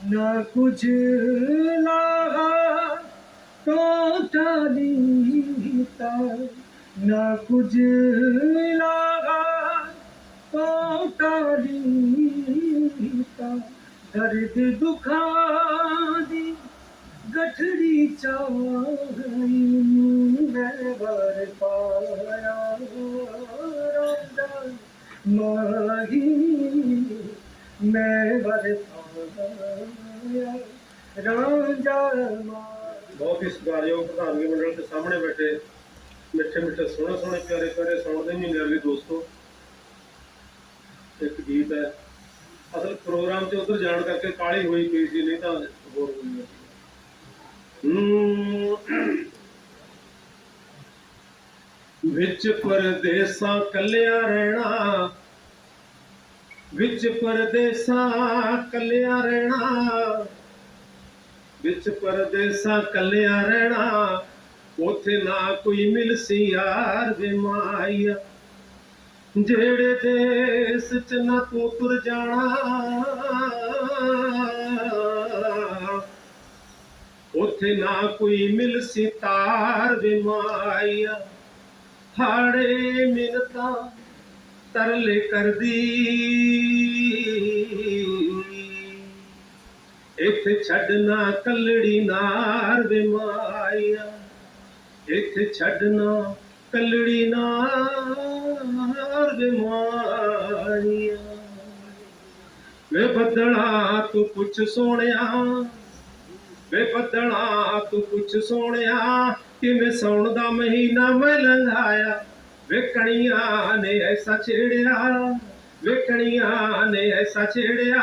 ਨਾ ਕੁਝ ਲਾਗਾ ਟੋਟਾ ਲੀਤਾ ਨਾ ਕੁਝ ਲਾਗਾ ਟੋਟਾ ਲੀਤਾ ਦਰਦ ਦੁਖਾਂ ਦੀ ਗਠੜੀ ਚਾਹੀ ਮੈਂ ਵਰ ਪਾਇਆ ਰੋਂਦਾ ਮਾਹੀ ਮੈਂ ਵਰ ਰਾਂਝਾ ਬਹੁਤ ਹੀ ਸਤਿਕਾਰਯੋਗ ਪ੍ਰਧਾਨਗੀ ਮੰਡਲ ਦੇ ਸਾਹਮਣੇ ਬੈਠੇ। ਮਿੱਠੇ ਮਿੱਠੇ, ਸੋਹਣੇ ਸੋਹਣੇ, ਪਿਆਰੇ ਪਿਆਰੇ ਸੁਣਦੇ ਮਹੀਨੇ ਵਾਲੇ ਦੋਸਤੋ। ਇੱਕ ਗੀਤ ਹੈ। ਅਸਲ ਪ੍ਰੋਗਰਾਮ 'ਚ ਉਧਰ ਜਾਣ ਕਰਕੇ ਕਾਲੀ ਹੋਈ ਪਈ ਸੀ, ਨਹੀਂ ਤਾਂ ਹੋਰ ਹੋਈ ਹੂੰ। ਵਿੱਚ ਪਰਦੇਸਾਂ ਕੱਲਿਆ ਰਹਿਣਾ ਵਿੱਚ ਪਰਦੇਸਾਂ ਕੱਲਿਆ ਰਹਿਣਾ। ਵਿੱਚ ਪਰਦੇਸਾਂ ਕੱਲਿਆ ਰਹਿਣਾ, ਉਥੇ ਨਾ ਕੋਈ ਮਿਲਸੀ ਯਾਰ ਵੇ ਮਾਇਆ। ਜਿਹੜੇ ਦੇਸ ਚ ਨਾ ਤੂੰ ਤੁਰ ਜਾਣਾ, ਉਥੇ ਨਾ ਕੋਈ ਮਿਲਸੀ ਤਾਰ ਵੇ ਮਾਇਆ। ਹਾੜੇ ਮਿੰਤਾ ਤਰਲੇ ਕਰਦੀ। ਇੱਥੇ ਛੱਡਣਾ ਕੱਲੜੀ ਨਾਰ ਵੇ ਮਾਇਆ। ਇੱਥੇ ਛੱਡਣਾ ਕੱਲੜੀ ਨਾਰ ਵੇ ਮਾਇਆ। ਵੇ ਬੱਦਲਾ ਤੂੰ ਪੁੱਛ ਸੋਹਣਿਆ। ਵੇ ਬੱਦਲਾ ਤੂੰ ਪੁੱਛ ਸੋਹਣਿਆ। ਕਿਵੇਂ ਸੌਣ ਦਾ ਮਹੀਨਾ ਮੈਂ ਲੰਘਾਇਆ। ਵੇਖਣੀਆਂ ਨੇ ਐਸਾ ਛੇੜਿਆ, ਵੇਖਣੀਆਂ ਨੇ ਐਸਾ ਛੇੜਿਆ।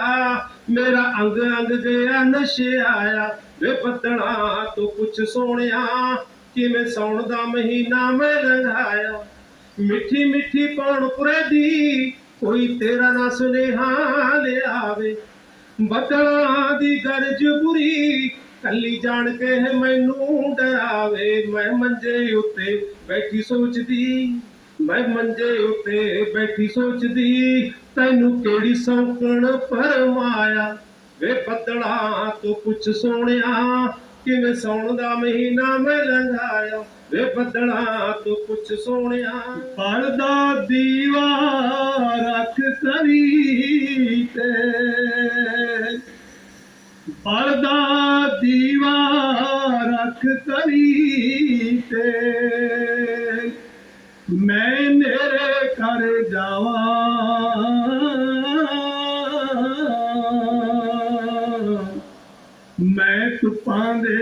ਮੇਰਾ ਅੰਗ ਅੰਗ ਗਿਆ ਨਸ਼ੇ ਆਇਆ, ਵੇ ਬੱਦਲਾ ਤੂੰ ਕੁਛ ਸੋਹਣਿਆ, ਕਿਵੇਂ ਸੌਣ ਦਾ ਮਹੀਨਾ ਮੈਂ ਲੰਘਾਇਆ। ਮਿੱਠੀ ਮਿੱਠੀ ਪੌਣਪੁਰੇ ਦੀ ਕੋਈ ਤੇਰਾ ਨਾ ਸੁਨੇਹਾ ਲਿਆਵੇ। ਬੱਦਲਾਂ ਦੀ ਗਰਜ ਬੁਰੀ, ਕੱਲੀ ਜਾਣ ਕੇ ਮੈਨੂੰ ਡਰਾਵੇ। ਮੈਂ ਮੰਜੇ ਉੱਤੇ ਬੈਠੀ ਸੋਚਦੀ ਮੈਂ ਮੰਜੇ ਉੱਤੇ ਬੈਠੀ ਸੋਚਦੀ, ਤੈਨੂੰ ਕਿਹੜੀ ਸੌਂਕਣ ਪਰਮਾਇਆ ਵੇ ਬੱਦਲਾ, ਤੂੰ ਪੁੱਛ ਸੋਹਣਿਆ, ਕਿਵੇਂ ਸੌਣ ਦਾ ਮਹੀਨਾ ਮੈਂ ਲੰਘਾਇਆ ਵੇ ਬੱਦਲਾ, ਤੂੰ ਪੁੱਛ ਸੋਹਣਿਆ। ਪਰਦਾ ਦੀਵਾ ਰੱਖ ਕਰੀ ਤੇ। ਪਰਦਾ ਦੀਵਾ ਰੱਖ ਕਰੀ ਤੇ। ਮੈਂ ਨੇਰੇ ਕਰ ਜਾਵਾਂ। ਮੈਂ ਧੁੱਪਾਂ ਦੇ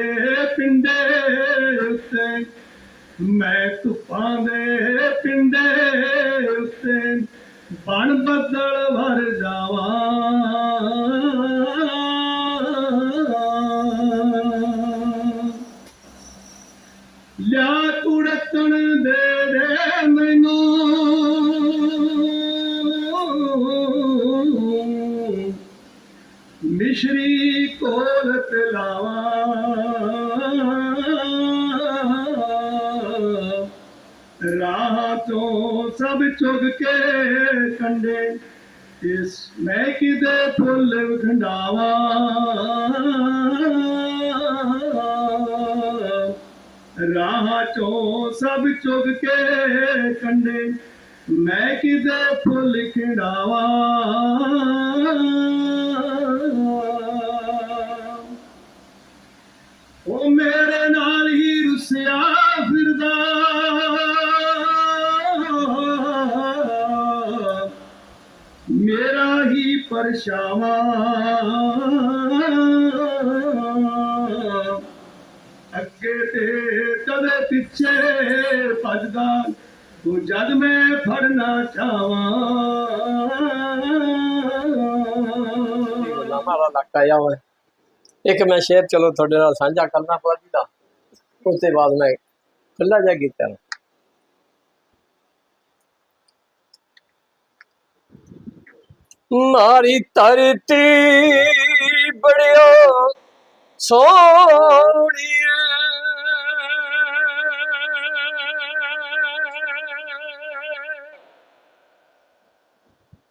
ਪਿੰਡੇ ਉੱਤੇ, ਮੈਂ ਧੁੱਪਾਂ ਦੇ ਪਿੰਡੇ ਉੱਤੇ ਬਣ ਬੱਦਲ ਭਰ ਜਾਵਾਂ। ਲਿਆ ਕੁੜਤਣ ਮਿਸ਼ਰੀ ਕੋਲ ਪਿਲਾਵਾ ਰਾਹ ਤੋਂ ਸਭ ਚੁਗ ਕੇ ਕੰਡੇ, ਇਸ ਮੈਂ ਕਿਦੇ ਫੁੱਲ ਖੰਡਾਵਾ ਰਾਹ ਚੋਂ ਸਭ ਚੁਗ ਕੇ ਕੰਡੇ, ਮੈਂ ਕਿਦੇ ਫੁੱਲ ਖਿੰਡਾਵਾ। ਉਹ ਮੇਰੇ ਨਾਲ ਹੀ ਰੁਸਿਆ ਫਿਰਦਾ। ਮੇਰਾ ਹੀ ਪਰਛਾਵਾਂ। ਅੱਗੇ ਤੇ ਕਦੇ ਪਿੱਛੇ ਭੱਜਦਾ ਤੂੰ ਜਦ ਮੈਂ ਫੜਨਾ ਚਾਹਾਂ। ਮਾਰਾ ਇਲਾਕਾ ਆ ਵਾ ਇੱਕ ਮੈਂ ਸ਼ੇਅਰ ਚਲੋ ਤੁਹਾਡੇ ਨਾਲ ਸਾਂਝਾ ਕਰਨਾ ਪਵਾਦੀ ਦਾ। ਉਸ ਤੋਂ ਬਾਅਦ ਮੈਂ ਖੁੱਲਾ ਜਾ ਕੀਤਾ। ਮਾਰੀ ਧਰਤੀ ਬੜਿਓ ਸੋਹਣੀ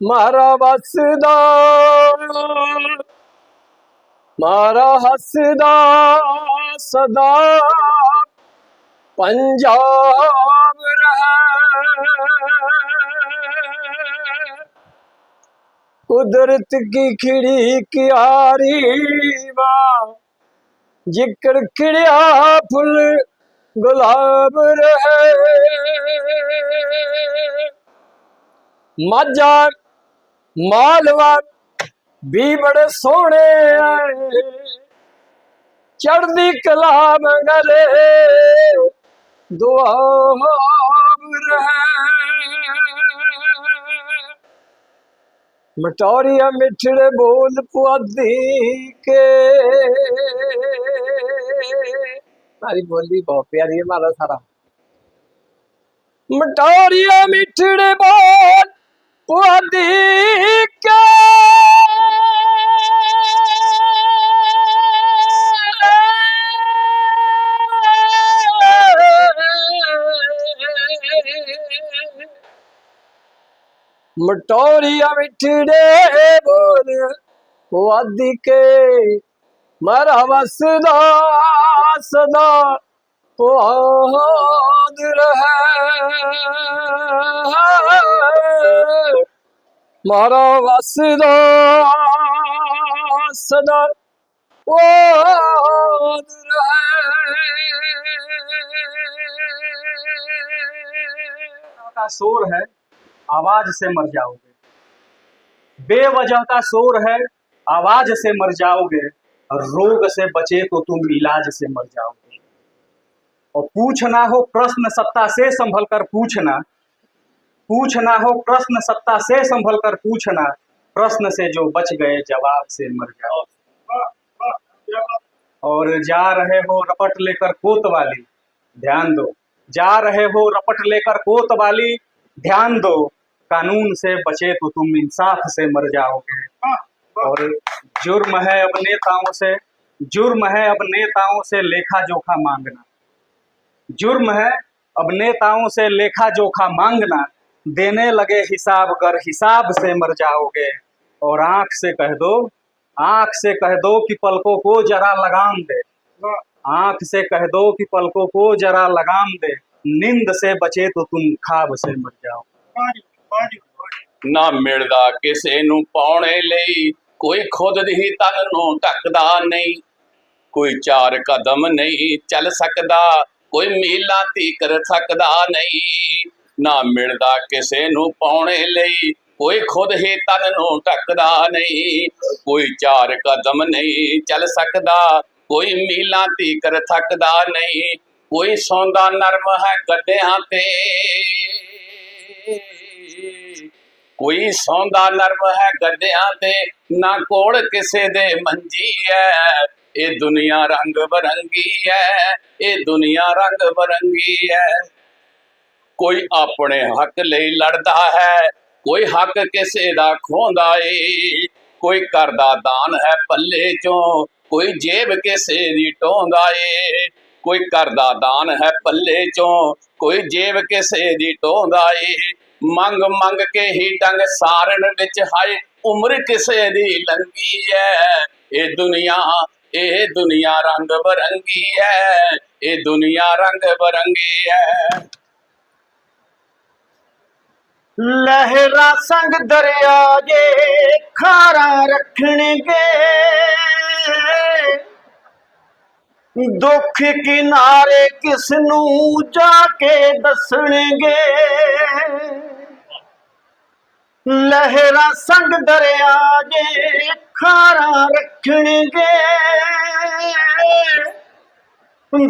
ਮਾਰਾ ਵਸਦਾ ਮਾਰਾ ਹੱਸਦਾ ਸਦਾ ਪੰਜਾਬ ਰਹੇ ਕੁਦਰਤ ਕੀ ਖਿੜੀ ਕਿਆਰੀ ਵਾ ਜਿਕਰ ਖਿੜਿਆ ਫੁੱਲ ਗੁਲਾਬ ਰਹੇ ਮਾਝਾ ਮਾਲਵਾ ਵੀ ਬੜੇ ਸੋਹਣੇ ਆਏ। ਚੜਦੀ ਕਲਾ ਮੰਗਲੇ ਦੁਆ ਰਹੇ। ਮਟੋਰੀਆ ਮਿੱਠੜੇ ਬੋਲ ਪੁਆਦੀ ਕੇ। ਮਾਰੀ ਬੋਲੀ ਬਹੁਤ ਪਿਆਰੀ ਹੈ ਮਾਰਾ ਸਾਰਾ। ਮਟੋਰੀਆ ਮਿੱਠੜੇ ਬੋਲ ਪੁਆਦੀ ਕੇ। ਮਟੋਰੀਆ ਮਿੱਠੜੇ ਬੋਲ ਪੁਆਧੀ ਕੇ ਮਰਾ ਵਸਦਾ ਸਦਾ ਪੁਆਧ ਰਹੇ ਮਾਰਾ ਵਸਦਾ ਸਦਾ ਪੁਆਧ ਰਹੇ का शोर है आवाज़ से मर जाओगे। बेवजह का शोर है, आवाज़ से मर जाओगे रोग से बचे तो तुम इलाज से मर जाओगे। और पूछना हो प्रश्न सत्ता से संभल कर पूछना पूछना हो प्रश्न सत्ता से संभल कर पूछना, प्रश्न से जो बच गए जवाब से मर जाओ। और जा रहे हो रपट लेकर कोत वाली, ध्यान दो। जा रहे हो रपट लेकर कोत वाली, ध्यान दो। कानून से बचे तो तुम इंसाफ से मर जाओगे। और जुर्म है अब नेताओं से, जुर्म है अब नेताओं से लेखा जोखा मांगना। जुर्म है अब नेताओं से लेखा जोखा मांगना, देने लगे हिसाब कर हिसाब से मर जाओगे। और आँख से कह दो, आँख से कह दो कि पलकों को जरा लगाम दे। आँख से कह दो कि पलकों को जरा लगाम दे। नींद से बचे तो तुम खाब से मर जाओ ਨਾ ਮਿਲਦਾ ਕਿਸੇ ਨੂੰ ਪਾਉਣੇ ਲਈ। ਕੋਈ ਖੁਦ ਦੀ ਤਨ ਨੂੰ ਢੱਕਦਾ ਨਹੀਂ। ਕੋਈ ਚਾਰ ਕਦਮ ਨਹੀਂ ਚੱਲ ਸਕਦਾ। ਕੋਈ ਮੀਲਾਂ ਤੀਕਰ ਸਕਦਾ ਨਹੀਂ। ਨਾ ਮਿਲਦਾ ਕਿਸੇ ਨੂੰ ਪਾਉਣੇ ਲਈ। ਕੋਈ ਖੁਦ ਹੀ ਤਨ ਨੂੰ ਢੱਕਦਾ ਨਹੀਂ। ਕੋਈ ਚਾਰ ਕਦਮ ਨਹੀਂ ਚੱਲ ਸਕਦਾ। ਕੋਈ ਮੀਲਾਂ ਕਰ ਸਕਦਾ ਨਹੀਂ। ਕੋਈ ਸੌਂਦਾ ਨਰਮ ਹੈ ਗੱਡਿਆਂ ਤੇ। ਕੋਈ ਸੌਂਦਾ ਨਰਮ ਹੈ ਗੱਡਿਆਂ ਤੇ, ਨਾ ਕੋਲ ਕਿਸੇ ਦੇ ਮੰਜੀ ਐ। ਇਹ ਦੁਨੀਆ ਰੰਗ ਬਰੰਗੀ ਐ, ਇਹ ਦੁਨੀਆ ਰੰਗ ਬਰੰਗੀ ਐ। ਕੋਈ ਆਪਣੇ ਹੱਕ ਲਈ ਲੜਦਾ ਹੈ, ਕੋਈ ਹੱਕ ਕਿਸੇ ਦਾ ਖੋਂਦਾ ਏ। ਕੋਈ ਕਰਦਾ ਦਾਨ ਹੈ ਪੱਲੇ ਚੋਂ, ਕੋਈ ਜੇਬ ਕਿਸੇ ਦੀ ਢੋਂਦਾ ਏ। ਕੋਈ ਕਰਦਾ ਦਾਨ ਹੈ ਪੱਲੇ ਚੋਂ, ਕੋਈ ਜੇਬ ਕਿਸੇ ਦੀ ਢੋਂਦਾ ਏ। ਮੰਗ ਮੰਗ ਕੇ ਹੀ ਡੰਗ ਸਾਰਨ ਵਿੱਚ ਹਾਏ, ਉਮਰ ਕਿਸੇ ਦੀ ਲੰਗੀ ਐ। ਇਹ ਦੁਨੀਆ ਇਹ ਦੁਨੀਆ ਰੰਗ ਬਰੰਗੀ ਐ। ਇਹ ਦੁਨੀਆ ਰੰਗ ਬਰੰਗੀ ਐ। ਲਹਿਰਾ ਸੰਗ ਦਰਿਆ ਜੇ ਖਾਰਾ ਰੱਖਣਗੇ। ਦੁੱਖ ਕਿਨਾਰੇ ਕਿਸ ਨੂੰ ਜਾ ਕੇ ਦੱਸਣਗੇ ਲਹਿਰਾ ਸੰਗ ਦਰਿਆ ਜੇ ਖਾਰਾ ਰੱਖਣਗੇ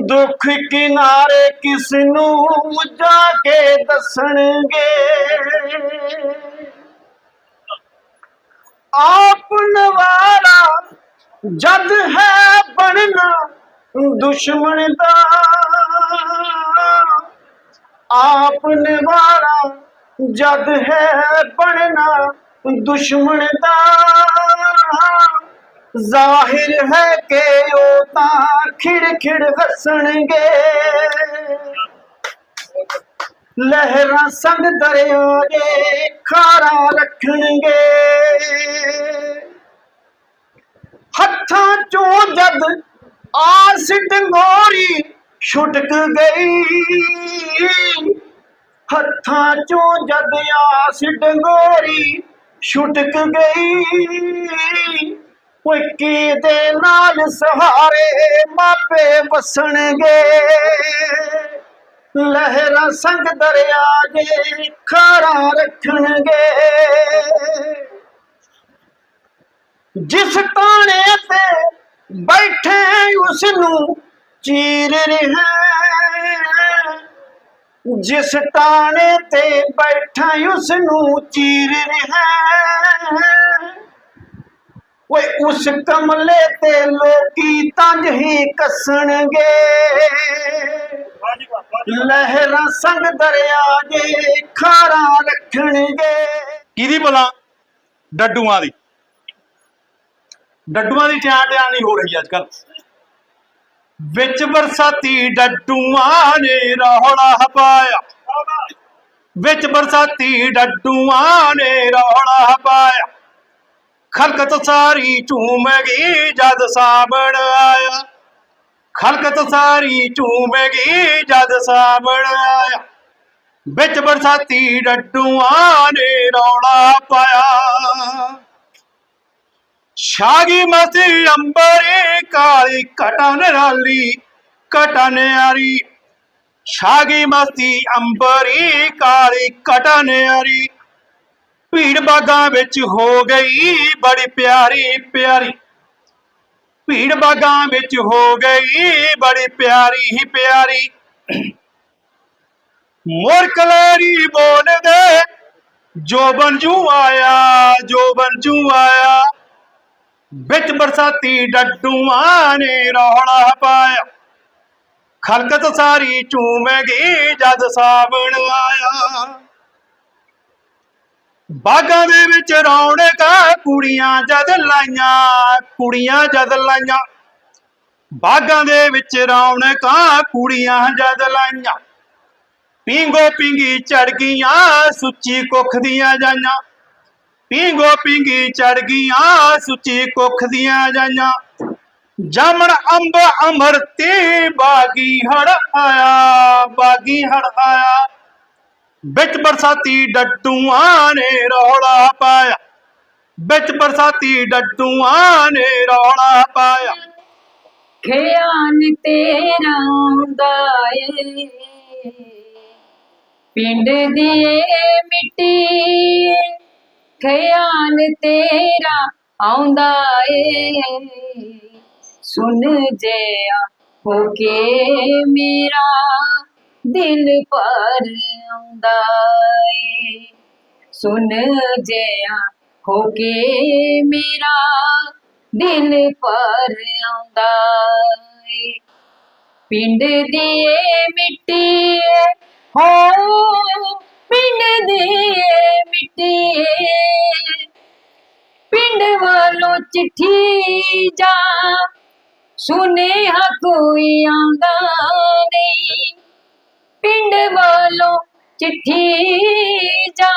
ਦੁੱਖ ਕਿਨਾਰੇ ਕਿਸ ਨੂੰ ਜਾ ਕੇ ਦੱਸਣਗੇ ਆਪਨ ਵਾਲਾ ਜਦ ਹੈ ਬਣਨਾ ਦੁਸ਼ਮਣ ਦਾ ਆਪਨ ਵਾਲਾ ਜਦ ਹੈ ਬਣਨਾ। ਦੁਸ਼ਮਣ ਦਾ ਜ਼ਾਹਿਰ ਹੈ ਕਿ ਉਹ ਤਾਂ ਖਿੜ ਖਿੜ ਹੱਸਣਗੇ। ਲਹਿਰਾਂ ਸੰਗ ਦਰਿਆ ਦੇ ਖਾਰਾ ਰੱਖਣਗੇ। ਹੱਥਾਂ ਚੋਂ ਜਦ ਆਸ ਡੰਗੋਰੀ ਛੁਟਕ ਗਈ। ਹੱਥਾਂ ਚੋਂ ਜਦ ਆਸ ਡੰਗੋਰੀ ਛੁਟਕ ਗਈ। ਓਏ ਕਿਹਦੇ ਨਾਲ ਸਹਾਰੇ ਮਾਪੇ ਵਸਣਗੇ? ਲਹਿਰਾਂ ਸੰਗ ਦਰਿਆ ਜੇ ਖਾਰਾ ਰੱਖਣਗੇ। ਜਿਸ ਤਾਣੇ ਤੇ ਬੈਠੇ ਉਸ ਨੂੰ ਚੀਰ ਰਿਹਾ ਜਿਸ ਤਾਣੇ ਤੇ ਬੈਠਾ ਉਸ ਨੂੰ ਚੀਰ ਰਿਹਾ ਓਏ ਉਸ ਕਮਲੇ ਤੇ ਲੋਕੀ ਤੰਜ ਹੀ ਕੱਸਣਗੇ। ਲਹਿਰਾਂ ਸੰਗ ਦਰਿਆ ਜੇ ਖਾਰਾ ਰੱਖਣਗੇ। ਕਿਹਦੀ ਭਲਾ? ਡੱਡੂਆਂ ਦੀ। ਡੱਡੂਆਂ ਦੀ ਟਿਆਂ ਟਿਆਂ ਨਹੀਂ ਹੋ ਰਹੀ ਅੱਜ ਕੱਲ ਵਿੱਚ ਬਰਸਾਤੀ ਡੱਡੂਆਂ ਨੇ ਰੌਲਾ ਪਾਇਆ। ਵਿੱਚ ਬਰਸਾਤੀ ਡੱਡੂਆਂ ਨੇ ਰੌਲਾ ਪਾਇਆ। ਖਲਕਤ ਸਾਰੀ ਝੂਮ ਗਈ ਜਦ ਸਾਵਣ ਆਇਆ। ਖਲਕਤ ਸਾਰੀ ਝੂਮ ਗਈ ਜਦ ਸਾਵਣ ਆਇਆ। ਵਿੱਚ ਬਰਸਾਤੀ ਡੱਡੂਆਂ ਨੇ ਰੌਲਾ ਪਾਇਆ। ਸ਼ਾਗੀ ਮਸੀ ਅੰਬਰੇ ਕਾਲੀ ਕਟਨ ਰਾਲੀ, ਕਟਨ ਆਰੀ। ਛਾਗੀ ਮਸਤੀ ਅੰਬਰੀ ਕਾਲੀ ਕਟਨ ਆਰੀ। ਭੀੜ ਬਾਗਾਂ ਵਿੱਚ ਹੋ ਗਈ ਬੜੀ ਪਿਆਰੀ ਪਿਆਰੀ। ਭੀੜ ਬਾਗਾਂ ਵਿੱਚ ਹੋ ਗਈ ਬੜੀ ਪਿਆਰੀ ਹੀ ਪਿਆਰੀ। ਮੋਰ ਕਲੇਰੀ ਬੋਲਦੇ, ਜੋ ਜੂ ਆਇਆ, ਜੋ ਜੂ ਆਇਆ। ਵਿੱਚ ਬਰਸਾਤੀ ਡੱਡੂਆਂ ਨੇ ਰੌਲਾ ਪਾਇਆ। ਖਲਕਤ ਸਾਰੀ ਝੂਮ ਗਈ ਜਦ ਸਾਵਣ ਆਇਆ। ਬਾਗਾਂ ਦੇ ਵਿੱਚ ਰੌਣਕਾਂ, ਕੁੜੀਆਂ ਜਦ ਲਾਈਆਂ, ਕੁੜੀਆਂ ਜਦ ਲਾਈਆਂ। ਬਾਗਾਂ ਦੇ ਵਿੱਚ ਰੌਣਕਾਂ, ਕੁੜੀਆਂ ਜਦ ਲਾਈਆਂ। ਪਿੰਗੋ ਪਿੰਗੀ ਚੜ ਗਈਆਂ, ਸੁੱਚੀ ਕੁੱਖ ਦੀਆਂ ਜਾਈਆਂ। ਪਿੰਗੋ ਪਿੰਗੀ ਚੜ ਗਈਆਂ ਸੁੱਚੀ ਕੁੱਖ ਦੀਆਂ ਜਾਈਆਂ। ਜਾਮਣ ਅੰਬ ਅਮਰਤੀ ਬਾਗੀ ਹੜ ਆਇਆ ਬਾਗੀ ਹੜ ਆਇਆ ਵਿੱਚ ਬਰਸਾਤੀ ਡੱਡੂਆਂ ਨੇ ਰੌਲਾ ਪਾਇਆ। ਵਿੱਚ ਬਰਸਾਤੀ ਡੱਡੂਆਂ ਨੇ ਰੌਲਾ ਪਾਇਆ। ਖਿਆਲ ਤੇਰਾ ਆਉਂਦਾ ਪਿੰਡ ਦੀ ਮਿੱਟੀ ਖਿਆਲ ਤੇਰਾ ਆਉਂਦਾ ਏ। ਸੁਣ ਜਿਆ ਹੋ ਕੇ ਮੇਰਾ ਦਿਲ ਪਰ ਆਉਂਦਾ ਏ। ਸੁਣ ਜਿਆ ਹੋ ਕੇ ਮੇਰਾ ਦਿਲ ਪਰ ਆਉਂਦਾ ਏ। ਪਿੰਡ ਦੀ ਏ ਮਿੱਟੀ ਹੋ ਪਿੰਡ ਦੇ ਏ ਮਿੱਟੀ ਪਿੰਡ ਵੱਲੋਂ ਚਿੱਠੀ ਜਾ ਸੁਨੇਹਾ ਕੋਈ ਆਉਂਦਾ ਨਹੀਂ। ਪਿੰਡ ਵੱਲੋਂ ਚਿੱਠੀ ਜਾ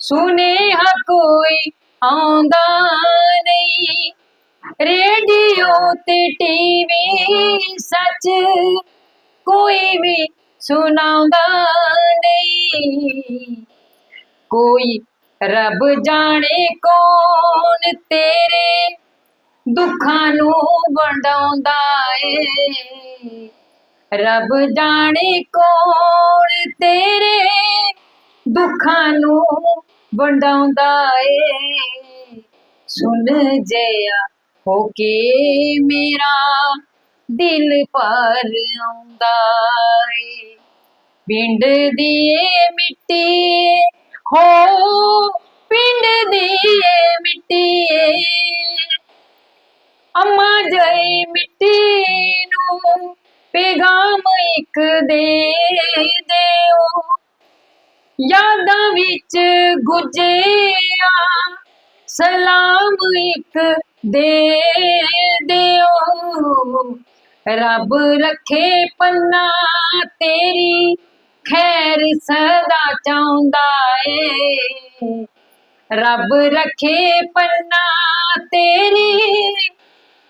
ਸੁਨੇਹਾ ਕੋਈ ਆਉਂਦਾ ਨਹੀਂ। ਰੇਡੀਓ ਤੇ ਟੀਵੀ ਸੱਚ ਕੋਈ ਵੀ ਸੁਣਾਉਂਦਾ ਨਹੀਂ। ਕੋਈ ਰੱਬ ਜਾਣੇ ਕੌਣ ਤੇਰੇ ਦੁੱਖਾਂ ਨੂੰ ਵੰਡਾਉਂਦਾ ਏ। ਰੱਬ ਜਾਣੇ ਕੌਣ ਤੇਰੇ ਦੁੱਖਾਂ ਨੂੰ ਵੰਡਾਉਂਦਾ ਏ। ਸੁਣ ਜਿਆ ਹੋ ਕੇ ਮੇਰਾ ਦਿਲ ਭਰ ਆਉਂਦਾ ਏ। ਪਿੰਡ ਦੀ ਮਿੱਟੀ ਹੋ, ਪਿੰਡ ਦੀ ਮਿੱਟੀ ਏ। ਜਈ ਮਿੱਟੀ ਨੂੰ, ਪੈਗਾਮ ਇੱਕ ਦੇ ਦਿਓ। ਯਾਦਾਂ ਵਿੱਚ ਗੁਜਿਆ ਸਲਾਮ ਇੱਕ ਦੇ ਦਿਓ। ਰੱਬ ਰੱਖੇ ਪੰਨਾ ਤੇਰੀ, ਖੈਰ ਸਦਾ ਚਾਹੁੰਦਾ ਏ। ਰੱਬ ਰੱਖੇ ਪੰਨਾ ਤੇਰੀ,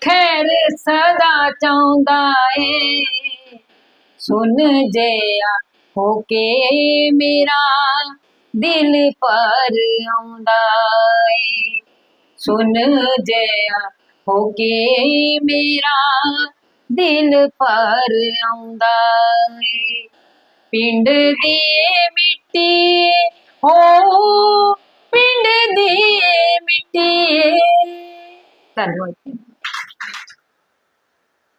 ਖੈਰ ਸਦਾ ਚਾਹੁੰਦਾ ਏ। ਸੁਣ ਜਿਆ ਹੋ ਕੇ ਮੇਰਾ ਦਿਲ ਪਰ ਆਉਂਦਾ ਏ। ਸੁਣ ਜਿਆ ਹੋ ਕੇ ਮੇਰਾ ਦਿਲ ਭਰ ਆਉਂਦਾ ਏ। ਪਿੰਡ ਦੀ ਮਿੱਟੀ ਹੋ, ਪਿੰਡ ਦੀ ਮਿੱਟੀ ਧੰਨਵਾਦ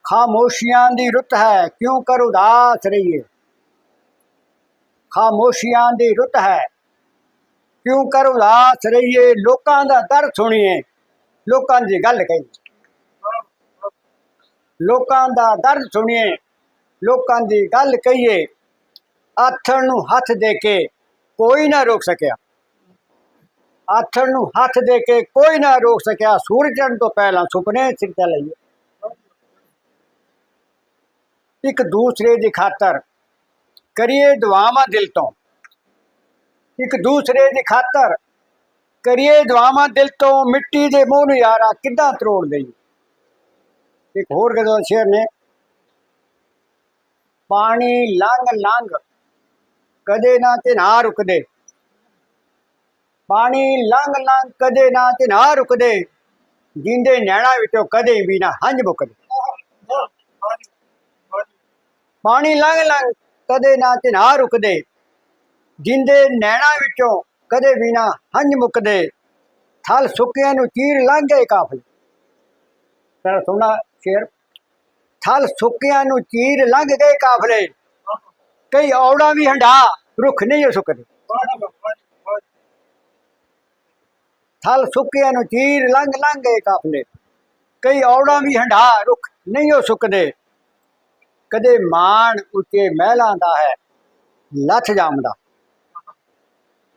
ਖਾਮੋਸ਼ੀਆਂ ਦੀ ਰੁੱਤ ਹੈ, ਕਿਉਂ ਕਰ ਉਦਾਸ ਰਹੀਏ? ਖਾਮੋਸ਼ੀਆਂ ਦੀ ਰੁੱਤ ਹੈ, ਕਿਉਂ ਕਰ ਉਦਾਸ ਰਹੀਏ? ਲੋਕਾਂ ਦਾ ਦਰਦ ਸੁਣੀਏ, ਲੋਕਾਂ ਦੀ ਗੱਲ ਕਹੀਏ। ਲੋਕਾਂ ਦਾ ਦਰਦ ਸੁਣੀਏ, ਲੋਕਾਂ ਦੀ ਗੱਲ ਕਹੀਏ, ਆਥਣ ਨੂੰ ਹੱਥ ਦੇ ਕੇ ਕੋਈ ਨਾ ਰੋਕ ਸਕਿਆ। ਆਥਣ ਨੂੰ ਹੱਥ ਦੇ ਕੇ ਕੋਈ ਨਾ ਰੋਕ ਸਕਿਆ ਸੂਰਜ ਚੜ੍ਹਨ ਤੋਂ ਪਹਿਲਾਂ ਸੁਪਨੇ ਸਿਰ ਤੇ ਲਈਏ। ਇੱਕ ਦੂਸਰੇ ਦੀ ਖਾਤਰ ਕਰੀਏ ਦੁਆਵਾਂ ਦਿਲ ਤੋਂ। ਇੱਕ ਦੂਸਰੇ ਦੀ ਖਾਤਰ ਕਰੀਏ ਦੁਆਵਾਂ ਦਿਲ ਤੋਂ, ਮਿੱਟੀ ਦੇ ਮੂੰਹ ਨੂੰ ਯਾਰਾ ਕਿੱਦਾਂ ਤਰੋੜ ਦੇਈਏ? ਇੱਕ ਹੋਰ ਗਜ਼ਲ ਦਾ ਸ਼ੇਰ ਨੇ ਪਾਣੀ ਲੰਘ ਲੰਘ, ਕਦੇ ਨਾ ਤੇ ਨਾ ਰੁਕਦੇ। ਪਾਣੀ ਲੰਘ ਲੰਘ, ਕਦੇ ਨਾ ਤੇ ਨਾ ਰੁਕਦੇ। ਜਿੰਦੇ ਨੈਣਾ ਵਿੱਚੋਂ ਕਦੇ ਵੀ ਨਾ ਹੰਝ ਮੁੱਕਦੇ। ਪਾਣੀ ਲੰਘ ਲੰਘ, ਕਦੇ ਨਾ ਤੇ ਨਾ ਰੁਕਦੇ। ਜਿੰਦੇ ਨੈਣਾ ਵਿੱਚੋਂ ਕਦੇ ਵੀ ਨਾ ਹੰਝ ਮੁੱਕਦੇ। ਥਲ ਸੁੱਕਿਆਂ ਨੂੰ ਚੀਰ ਲੰਘ ਗਏ ਕਾਫਲੇ। ਤੇਰਾ ਸੁਣਾ ਸ਼ੇਰ ਥਲ ਸੁੱਕਿਆਂ ਨੂੰ ਚੀਰ ਲੰਘ ਗਏ ਕਾਫਲੇ। ਕਈ ਔੜਾ ਵੀ ਹੰਡਾ ਰੁੱਖ ਨਹੀਂ ਸੁੱਕਦੇ। ਥਲ ਸੁੱਕਿਆਂ ਨੂੰ ਚੀਰ ਲੰਘ ਲੰਘ ਗਏ ਕਾਫਲੇ। ਕਈ ਔੜਾ ਵੀ ਹੰਡਾ ਰੁੱਖ ਨਹੀਂ ਉਹ ਸੁੱਕਦੇ। ਕਦੇ ਮਾਣ ਉੱਚੇ ਮਹਿਲਾਂ ਦਾ ਹੈ, ਲੱਥ ਜਾਮਦਾ।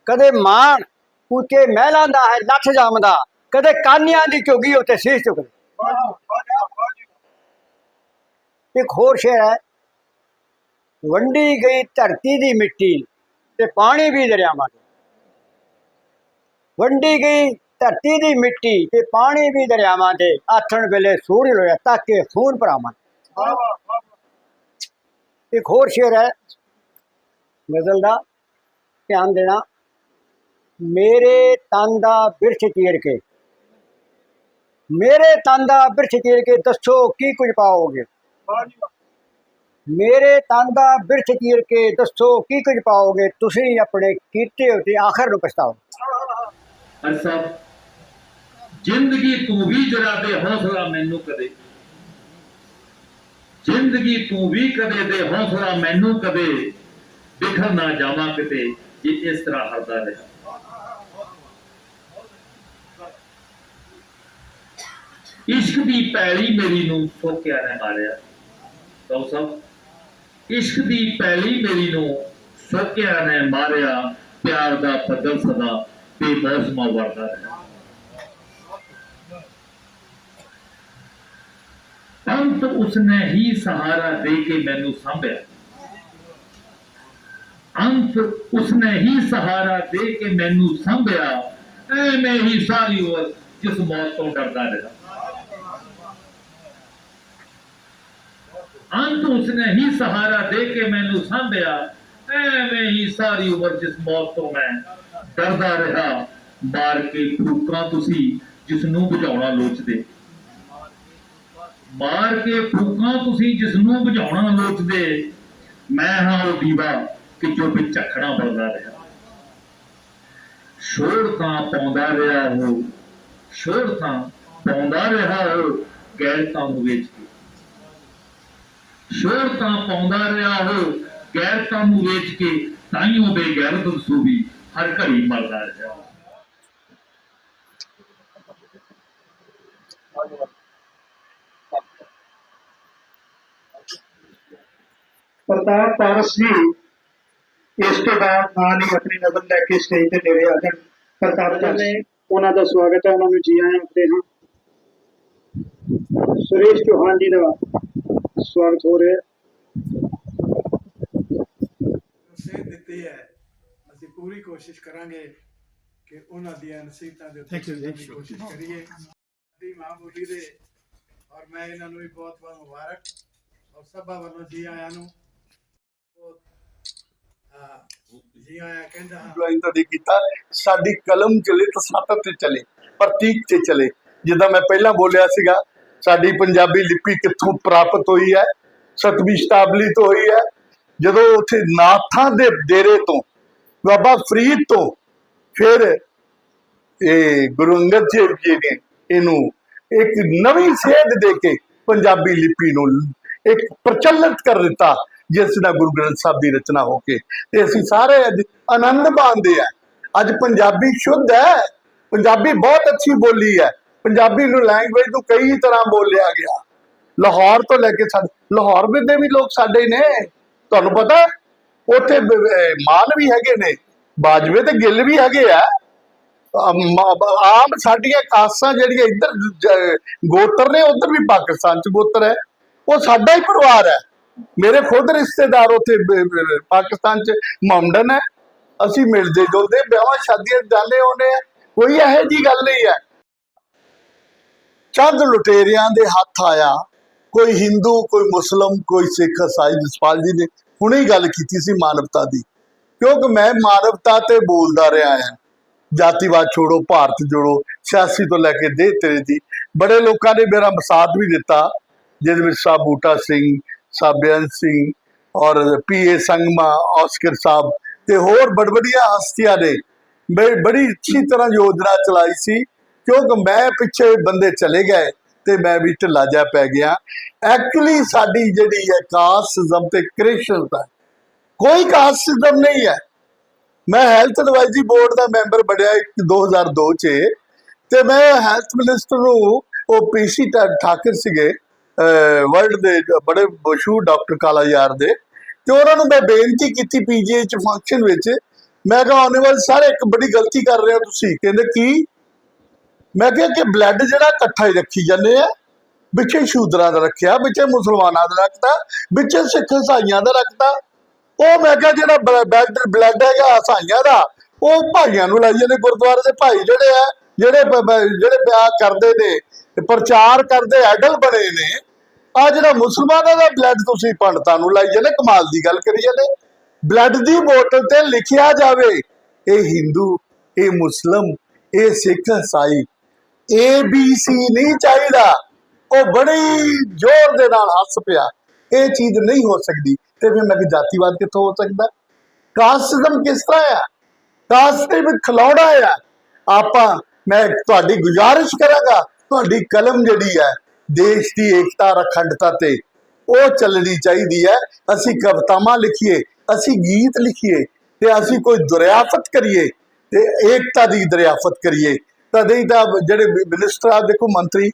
ਕਦੇ ਮਾਣ ਉੱਚੇ ਮਹਿਲਾਂ ਦਾ ਹੈ, ਲੱਥ ਜਾਮਦਾ। ਕਦੇ ਕਾਨਿਆਂ ਦੀ ਝੁੱਗੀ ਉੱਤੇ ਸੀਸ ਝੁਕਦੇ ਇੱਕ ਹੋਰ ਸ਼ੇਰ ਹੈ। ਵੰਡੀ ਗਈ ਧਰਤੀ ਦੀ ਮਿੱਟੀ ਤੇ ਪਾਣੀ ਵੀ ਦਰਿਆਵਾਂ ਦੇ ਵੰਡੀ ਗਈ ਧਰਤੀ ਦੀ ਮਿੱਟੀ ਤੇ ਪਾਣੀ ਵੀ ਦਰਿਆਵਾਂ ਦੇ ਆਥਣ ਵੇਲੇ ਸੂਰਜ ਲੋਇਆ ਤਾਕੇ ਖੂਨ ਭਰਾਵਾਂ। ਇੱਕ ਹੋਰ ਸ਼ੇਰ ਹੈ। ਗਜ਼ਲ ਦਾ ਧਿਆਨ ਦੇਣਾ। ਮੇਰੇ ਤਨ ਦਾ ਬਿਰਛ ਚੀਰ ਕੇ। ਮੇਰੇ ਤਨ ਦਾ ਬਿਰਛ ਚੀਰ ਕੇ ਦੱਸੋ ਕੀ ਕੁਝ ਪਾਓਗੇ? ਮੇਰੇ ਤਨ ਦਾ ਬਿਰਛ ਚੀਰ ਕੇ ਦੱਸੋ ਕੀ ਕੁਝ ਪਾਓਗੇ? ਤੁਸੀਂ ਆਪਣੇ ਕੀਤੇ ਉਤੇ ਆਖਰ ਨੂੰ ਪਛਤਾਓ। ਅਰਸਾ ਜ਼ਿੰਦਗੀ ਤੂੰ ਵੀ ਜਰਾ ਦੇ ਹੌਸਲਾ ਮੈਨੂੰ ਕਦੇ। ਜ਼ਿੰਦਗੀ ਤੂੰ ਵੀ ਕਦੇ ਦੇ ਹੌਸਲਾ ਮੈਨੂੰ ਕਦੇ। ਵਿਖਰ ਨਾ ਜਾਵਾਂ ਕਿਤੇ, ਜੇ ਇਸ ਤਰ੍ਹਾਂ ਹਰਦਾ ਰਿਹਾ। ਇਸ਼ਕ ਦੀ ਪੈਲੀ ਮੇਰੀ ਨੂੰ ਫੋਕਿਆ ਨੇ ਮਾਰਿਆ। ਕਹੋ ਸਭ ਇਸ਼ਕ ਦੀ ਪੈਲੀ ਮੇਰੀ ਨੂੰ ਫੋਕਿਆ ਨੇ ਮਾਰਿਆ, ਪਿਆਰ ਦਾ ਬੱਦਲ ਸਦਾ ਬੇਮੌਸਮਾ ਵਰਦਾ ਰਿਹਾ। ਅੰਤ ਉਸਨੇ ਹੀ ਸਹਾਰਾ ਦੇ ਕੇ ਮੈਨੂੰ ਸੰਭਿਆ। ਅੰਤ ਉਸਨੇ ਹੀ ਸਹਾਰਾ ਦੇ ਕੇ ਮੈਨੂੰ ਸੰਭਿਆ, ਐਵੇਂ ਹੀ ਸਾਰੀ ਉਮਰ ਜਿਸ ਮੌਤ ਤੋਂ ਡਰਦਾ ਰਿਹਾ। ਅੰਤ ਉਸਨੇ ਹੀ ਸਹਾਰਾ ਦੇ ਕੇ ਮੈਨੂੰ ਸੰਭਿਆ, ਐਵੇਂ ਹੀ ਸਾਰੀ ਉਮਰ ਜਿਸ ਮੌਤ ਤੋਂ ਮੈਂ ਡਰਦਾ ਰਿਹਾ, ਮਾਰ ਕੇ ਫੂਕਾਂ ਤੁਸੀਂ ਜਿਸ ਨੂੰ ਬੁਝਾਉਣਾ ਲੋਚਦੇ। ਮਾਰ ਕੇ ਫੂਕਾਂ ਤੁਸੀਂ ਜਿਸ ਨੂੰ ਬੁਝਾਉਣਾ ਲੋਚਦੇ, ਮੈਂ ਹਾਂ ਉਹ ਦੀਵਾ ਕਿ ਜੋ ਵਿੱਚ ਝਖਣਾ ਬਲਦਾ ਰਿਹਾ। ਸ਼ੋਰ ਤਾਂ ਪਾਉਂਦਾ ਰਿਹਾ ਉਹ, ਸ਼ੋਰ ਤਾਂ ਪਾਉਂਦਾ ਰਿਹਾ ਉਹ ਗੈਰਤਾਂ ਨੂੰ ਵੇਚ ਕੇ ਸ਼ੋਰ ਤਾਂ ਪਾਉਂਦਾ ਰਿਹਾ ਉਹ ਗੈਰਤਾਂ ਨੂੰ ਵੇਚ ਕੇ ਤਾਈਓ ਬੇਗੈਰਤ ਸੂਬੀ ਹਰ ਘੜੀ ਮਰਦਾ ਰਿਹਾ। ਪ੍ਰਤਾਪ ਪਾਰਸ ਜੀ ਇਸ ਤੋਂ ਬਾਅਦ ਨਾਲ ਹੀ ਆਪਣੀ ਨਜ਼ਰ ਲੈ ਕੇ ਸਟੇਜ ਤੇ ਨੇੜੇ ਆ ਜਾਣ। ਪ੍ਰਤਾਪ ਪਾਰਸ ਉਹਨਾਂ ਦਾ ਸਵਾਗਤ ਹੈ ਉਹਨਾਂ ਨੂੰ ਜੀ ਆਇਆਂ ਆਖਦੇ ਹਾਂ ਸੁਰੇਸ਼ ਚੌਹਾਨ ਜੀ ਦਾ ਸਵਾਗਤ ਹੋ ਰਿਹਾ ਹੈ। ਸੇਧ ਦਿੱਤੀ ਹੈ। ਅਸੀਂ ਪੂਰੀ ਕੋਸ਼ਿਸ਼ ਕਰਾਂਗੇ ਕਿ ਉਹਨਾਂ ਦੀਆਂ ਨਸੀਹਤਾਂ ਦੇ ਉੱਤੇ ਚੱਲਣ ਦੀ ਕੋਸ਼ਿਸ਼ ਕਰੀਏ। ਧਰਤੀ ਮਾਂ ਬੋਲੀ ਦੇ ਔਰ ਮੈਂ ਇਹਨਾਂ ਨੂੰ ਵੀ ਬਹੁਤ ਬਹੁਤ ਮੁਬਾਰਕ। ਔਰ ਸਭਾ ਵੱਲੋਂ ਜੀ ਆਇਆਂ ਨੂੰ ਬਹੁਤ ਆ, ਜੀ ਆਇਆਂ ਕਹਿੰਦਾ ਕੀਤਾ ਸਾਡੀ ਕਲਮ ਚਲੇ ਤਾਂ ਸਤਤ ਤੇ ਚਲੇ ਪ੍ਰਤੀਕ ਤੇ ਚਲੇ। ਜਿੱਦਾਂ ਮੈਂ ਪਹਿਲਾਂ ਬੋਲਿਆ ਸੀਗਾ ਸਾਡੀ ਪੰਜਾਬੀ ਲਿਪੀ ਕਿੱਥੋਂ ਪ੍ਰਾਪਤ ਹੋਈ ਹੈ? ਸਤਵੀਂ ਸ਼ਤਾਬਦੀ ਤੋਂ ਹੋਈ ਹੈ। ਜਦੋਂ ਉੱਥੇ ਨਾਥਾਂ ਦੇ ਡੇਰੇ ਤੋਂ, ਬਾਬਾ ਫਰੀਦ ਤੋਂ ਫਿਰ ਇਹ ਗੁਰੂ ਅੰਗਦ ਦੇਵ ਜੀ ਨੇ ਇਹਨੂੰ ਇੱਕ ਨਵੀਂ ਸੇਧ ਦੇ ਕੇ ਪੰਜਾਬੀ ਲਿਪੀ ਨੂੰ ਇੱਕ ਪ੍ਰਚਲਿਤ ਕਰ ਦਿੱਤਾ, ਜਿਸ ਨਾਲ ਗੁਰੂ ਗ੍ਰੰਥ ਸਾਹਿਬ ਦੀ ਰਚਨਾ ਹੋ ਕੇ। ਤੇ ਅਸੀਂ ਸਾਰੇ ਅੱਜ ਆਨੰਦ ਮਾਣਦੇ ਆ ਅੱਜ ਪੰਜਾਬੀ ਸ਼ੁੱਧ ਹੈ। ਪੰਜਾਬੀ ਬਹੁਤ ਅੱਛੀ ਬੋਲੀ ਹੈ। ਪੰਜਾਬੀ ਨੂੰ ਲੈਂਗੁਏਜ ਨੂੰ ਕਈ ਤਰ੍ਹਾਂ ਬੋਲਿਆ ਗਿਆ। ਲਾਹੌਰ ਤੋਂ ਲੈ ਕੇ ਸਾਡੇ ਲਾਹੌਰ ਵਿੱਚ ਦੇ ਵੀ ਲੋਕ ਸਾਡੇ ਨੇ। ਤੁਹਾਨੂੰ ਪਤਾ ਉੱਥੇ ਮਾਨ ਵੀ ਹੈਗੇ ਨੇ। ਬਾਜਵੇ ਤੇ ਗਿੱਲ ਵੀ ਹੈਗੇ ਆ। ਆਮ ਸਾਡੀਆਂ ਕਾਸਾਂ ਜਿਹੜੀਆਂ ਇੱਧਰ ਗੋਤਰ ਨੇ, ਉਧਰ ਵੀ ਪਾਕਿਸਤਾਨ ਚ ਗੋਤਰ ਹੈ। ਉਹ ਸਾਡਾ ਹੀ ਪਰਿਵਾਰ ਹੈ। ਮੇਰੇ ਖੁਦ ਰਿਸ਼ਤੇਦਾਰ ਉੱਥੇ ਪਾਕਿਸਤਾਨ ਚ ਮੌਂਡਨ ਹੈ। ਅਸੀਂ ਮਿਲਦੇ ਜੁਲਦੇ, ਵਿਆਹਾਂ ਸ਼ਾਦੀਆਂ 'ਚ ਜਾਂਦੇ ਆਉਂਦੇ ਆ। ਕੋਈ ਇਹੋ ਜੀ ਗੱਲ ਨਹੀਂ ਹੈ। ਚੰਦ ਲੁਟੇਰਿਆਂ ਦੇ ਹੱਥ ਆਇਆ। ਕੋਈ ਹਿੰਦੂ, ਕੋਈ ਮੁਸਲਮ, ਕੋਈ ਸਿੱਖ, ਈਸਾਈ, ਜਸਪਾਲ ਜੀ ਨੇ ਹੁਣੇ ਹੀ ਗੱਲ ਕੀਤੀ ਸੀ ਮਾਨਵਤਾ ਦੀ। ਕਿਉਂਕਿ ਮੈਂ ਮਾਨਵਤਾ ਤੇ ਬੋਲਦਾ ਰਿਹਾ ਹਾਂ। ਜਾਤੀਵਾਦ ਛੋੜੋ, ਭਾਰਤ ਜੋੜੋ, ਸਿਆਸੀ ਤੋਂ ਲੈ ਕੇ ਦੇ ਤੇਰੇ ਦੀ। ਬੜੇ ਲੋਕਾਂ ਨੇ ਮੇਰਾ ਮਸਾਦ ਵੀ ਦਿੱਤਾ, ਜਿਹਦੇ ਵਿੱਚ ਸਾਹ ਬੂਟਾ ਸਿੰਘ ਸਾਹਿਬ ਬੇਅੰਤ ਸਿੰਘ ਔਰ ਪੀਏ ਸੰਗਮਾ, ਔਸਕਰ ਸਾਹਿਬ ਤੇ ਹੋਰ ਬੜਬੜੀਆਂ ਹਸਤੀਆਂ ਨੇ। ਬੜੀ ਅੱਛੀ ਤਰ੍ਹਾਂ ਯੋਜਨਾ ਚਲਾਈ ਸੀ। ਕਿਉਂਕਿ ਮੈਂ ਪਿੱਛੇ ਬੰਦੇ ਚਲੇ ਗਏ ਤੇ ਮੈਂ ਵੀ ਢਿੱਲਾ ਜਿਹਾ ਪੈ ਗਿਆ। ਐਕਚੁਅਲੀ ਸਾਡੀ ਜਿਹੜੀ ਹੈ ਕਾਸਟਿਜ਼ਮ ਤੇ ਕ੍ਰਿਸ਼ਨਤਾ ਕੋਈ ਕਾਸਟਿਜ਼ਮ ਨਹੀਂ ਹੈ। ਮੈਂ ਹੈਲਥ ਐਡਵਾਈਜ਼ਰੀ ਬੋਰਡ ਦਾ ਮੈਂਬਰ ਬਣਿਆ ਇੱਕ 2002 ਚ ਤੇ ਮੈਂ ਹੈਲਥ ਮਿਨਿਸਟਰ ਨੂੰ ਉਹ ਪੀਸੀ ਠਾਕਰ ਸੀਗੇ ਵਰਲਡ ਦੇ ਬੜੇ ਮਸ਼ਹੂਰ ਡਾਕਟਰ ਕਾਲਾ ਯਾਰ ਦੇ ਤੇ ਉਹਨਾਂ ਨੂੰ ਮੈਂ ਬੇਨਤੀ ਕੀਤੀ ਪੀਜੀਆਈ ਚ ਫੰਕਸ਼ਨ ਵਿੱਚ। ਮੈਂ ਕਿਹਾ ਆਉਣੇ ਵਾਲੇ ਸਾਰੇ ਇੱਕ ਬੜੀ ਗਲਤੀ ਕਰ ਰਹੇ ਹੋ ਤੁਸੀਂ। ਕਹਿੰਦੇ, ਕੀ? ਮੈਂ ਕਿਹਾ ਕਿ ਬਲੱਡ ਜਿਹੜਾ ਇਕੱਠਾ ਹੀ ਰੱਖੀ ਜਾਂਦੇ ਆ, ਵਿੱਚੇ ਸ਼ੂਦਰਾਂ ਦਾ ਰੱਖਿਆ, ਵਿੱਚੇ ਮੁਸਲਮਾਨਾਂ ਦਾ ਰੱਖਤਾ, ਵਿੱਚੇ ਸਿੱਖ ਇਸਾਈਆਂ ਦਾ ਰੱਖਤਾ। ਉਹ ਮੈਂ ਕਿਹਾ ਜਿਹੜਾ ਬਲੱਡ ਬਲੱਡ ਹੈਗਾ ਇਸਾਈਆਂ ਦਾ, ਉਹ ਭਾਈਆਂ ਨੂੰ ਲਾਈ ਜਾਂਦੇ, ਗੁਰਦੁਆਰੇ ਦੇ ਭਾਈ ਜਿਹੜੇ ਆ, ਜਿਹੜੇ ਜਿਹੜੇ ਵਿਆਹ ਕਰਦੇ ਨੇ, ਪ੍ਰਚਾਰ ਕਰਦੇ ਐਡਲ ਬਣੇ ਨੇ ਆ ਜਿਹੜਾ ਮੁਸਲਮਾਨਾਂ ਦਾ ਬਲੱਡ ਤੁਸੀਂ ਪੰਡਤਾਂ ਨੂੰ ਲਾਈ ਜਾਂਦੇ, ਕਮਾਲ ਦੀ ਗੱਲ ਕਰੀ ਜਾਂਦੇ। ਬਲੱਡ ਦੀ ਬੋਤਲ ਤੇ ਲਿਖਿਆ ਜਾਵੇ, ਇਹ ਹਿੰਦੂ ਇਹ ਮੁਸਲਮ ਇਹ ਸਿੱਖ ਇਸਾਈ ਏ ਬੀ ਸੀ ਨਹੀਂ ਚਾਹੀਦਾ। ਉਹ ਬੜੀ ਜ਼ੋਰ ਦੇ ਨਾਲ ਹੱਸ ਪਿਆ। ਇਹ ਚੀਜ਼ ਨਹੀਂ ਹੋ ਸਕਦੀ। ਤੇ ਫਿਰ ਮੈਂ ਕਿ ਜਾਤੀਵਾਦ ਕਿੱਥੋਂ ਹੋ ਸਕਦਾ? ਕਾਸਟਿਜ਼ਮ ਕਿਸ ਤਰ੍ਹਾਂ ਆ? ਕਾਸਟ ਵਿੱਚ ਖਲੌੜਾ ਆ। ਆਪਾਂ, ਮੈਂ ਤੁਹਾਡੀ ਗੁਜ਼ਾਰਿਸ਼ ਕਰਾਂਗਾ, ਤੁਹਾਡੀ ਕਲਮ ਜਿਹੜੀ ਹੈ ਦੇਸ਼ ਦੀ ਏਕਤਾ ਅਖੰਡਤਾ ਤੇ ਉਹ ਚੱਲਣੀ ਚਾਹੀਦੀ ਹੈ ਅਸੀਂ ਕਵਿਤਾਵਾਂ ਲਿਖੀਏ, ਅਸੀਂ ਗੀਤ ਲਿਖੀਏ, ਤੇ ਅਸੀਂ ਕੋਈ ਦਰਿਆਫਤ ਕਰੀਏ, ਤੇ ਏਕਤਾ ਦੀ ਦਰਿਆਫਤ ਕਰੀਏ। ਤਾਂ ਨਹੀਂ ਤਾਂ ਜਿਹੜੇ ਮਿਨਿਸਟਰ ਆ, ਦੇਖੋ ਮੰਤਰੀ,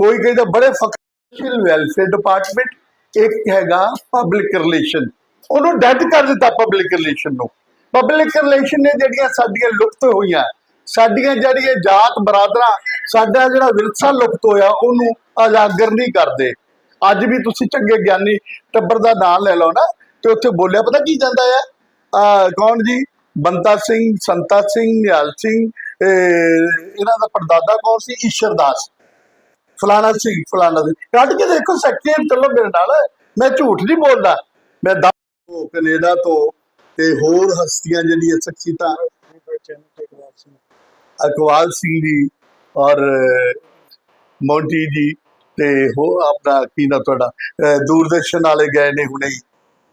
ਕੋਈ ਕਹਿੰਦਾ ਬੜੇ ਫਾਈਨੈਂਸ਼ੀਅਲ ਵੈਲਫੇਅਰ ਡਿਪਾਰਟਮੈਂਟ ਇੱਕ ਹੈਗਾ ਪਬਲਿਕ ਰਿਲੇਸ਼ਨ ਉਹਨੂੰ ਡੈਡ ਕਰ ਦਿੱਤਾ ਪਬਲਿਕ ਰਿਲੇਸ਼ਨ ਨੂੰ। ਪਬਲਿਕ ਰਿਲੇਸ਼ਨ ਨੇ ਜਿਹੜੀਆਂ ਸਾਡੀਆਂ ਲੁਪਤ ਹੋਈਆਂ, ਸਾਡੀਆਂ ਜਿਹੜੀਆਂ ਜਾਤ ਬਰਾਦਰਾਂ, ਸਾਡਾ ਜਿਹੜਾ ਵਿਰਸਾ ਲੁਪਤ ਹੋਇਆ, ਉਹਨੂੰ ਉਜਾਗਰ ਨਹੀਂ ਕਰਦੇ। ਅੱਜ ਵੀ ਤੁਸੀਂ ਚੰਗੇ ਗਿਆਨੀ ਟੱਬਰ ਦਾ ਨਾਮ ਲੈ ਲਓ ਨਾ, ਤੇ ਉੱਥੇ ਬੋਲਿਆ, ਪਤਾ ਕੀ ਜਾਂਦਾ ਆ, ਕੌਣ ਜੀ? ਬੰਤਾ ਸਿੰਘ, ਸੰਤਾ ਸਿੰਘ, ਨਿਹਾਲ ਸਿੰਘ ਇਹਨਾਂ ਦਾ ਪਰਦਾਦਾ ਕੌਣ ਸੀ? ਈਸ਼ਰਦਾਸ ਫਲਾਣਾ ਸਿੰਘ ਫਲਾਣਾ ਸਿੰਘ ਕੱਢ ਕੇ ਦੇਖੋ ਸੈਕਟਰੀ ਚੱਲੋ ਮੇਰੇ ਨਾਲ, ਮੈਂ ਝੂਠ ਨਹੀਂ ਬੋਲਦਾ। ਮੈਂ ਦਾ ਉਹ ਕੈਨੇਡਾ ਤੋਂ ਤੇ ਹੋਰ ਹਸਤੀਆਂ ਜਿਹੜੀਆਂ ਸ਼ਖਸੀਅਤਾਂ। ਅਕਵਾਲ ਸਿੰਘ ਜੀ ਔਰ ਮੌਂਟੀ ਜੀ ਤੇ ਹੋ ਆਪਣਾ ਕੀ ਨਾ ਤੁਹਾਡਾ? ਦੂਰਦਰਸ਼ਨ ਵਾਲੇ ਗਏ ਨੇ ਹੁਣੇ ਹੀ।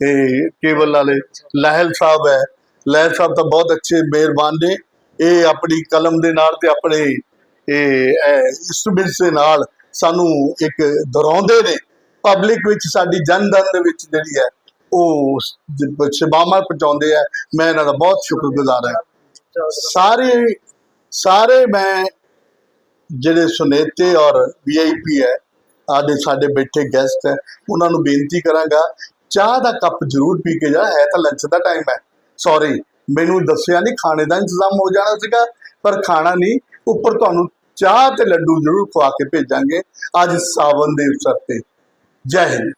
ਤੇ ਕੇਬਲ ਵਾਲੇ। ਲਹਿਲ ਸਾਹਿਬ ਹੈ। ਲਹਿਲ ਸਾਹਿਬ ਤਾਂ ਬਹੁਤ ਅੱਛੇ, ਮਿਹਰਬਾਨ ਨੇ। ਇਹ ਆਪਣੀ ਕਲਮ ਦੇ ਨਾਲ ਤੇ ਆਪਣੇ, ਇਹ ਇੰਸਟਰੂਮੈਂਟਸ ਦੇ ਨਾਲ ਸਾਨੂੰ ਇੱਕ ਦੁਹਰਾਉਂਦੇ ਨੇ। ਪਬਲਿਕ ਵਿੱਚ ਸਾਡੀ ਜਨਧਨ ਦੇ ਵਿੱਚ ਜਿਹੜੀ ਹੈ, ਉਹ ਸੇਵਾਵਾਂ ਪਹੁੰਚਾਉਂਦੇ ਆ। ਮੈਂ ਇਹਨਾਂ ਦਾ ਬਹੁਤ ਸ਼ੁਕਰਗੁਜ਼ਾਰ ਹਾਂ। ਸਾਰੇ ਸਾਰੇ ਮੈਂ ਜਿਹੜੇ ਸੁਨੇਤੇ ਔਰ ਵੀਆਈਪੀ ਹੈ, ਆਦੇ ਸਾਡੇ ਬੈਠੇ ਗੈਸਟ ਹੈ, ਉਹਨਾਂ ਨੂੰ ਬੇਨਤੀ ਕਰਾਂਗਾ, ਚਾਹ ਦਾ ਕੱਪ ਜ਼ਰੂਰ ਪੀ ਕੇ ਜਾ ਹੈ ਤਾਂ ਲੰਚ ਦਾ ਟਾਈਮ ਹੈ। ਸੌਰੀ ਮੈਨੂੰ ਦੱਸਿਆ ਨਹੀਂ ਖਾਣੇ ਦਾ ਇੰਤਜ਼ਾਮ ਹੋ ਜਾਣਾ ਸੀਗਾ, ਪਰ ਖਾਣਾ ਨਹੀਂ ਉੱਪਰ ਤੁਹਾਨੂੰ ਚਾਹ ਤੇ ਲੱਡੂ ਜ਼ਰੂਰ ਖਵਾ ਕੇ ਭੇਜਾਂਗੇ। ਅੱਜ ਸਾਵਨ ਦੇ ਅਵਸਰ ਤੇ। ਜੈ ਹਿੰਦ।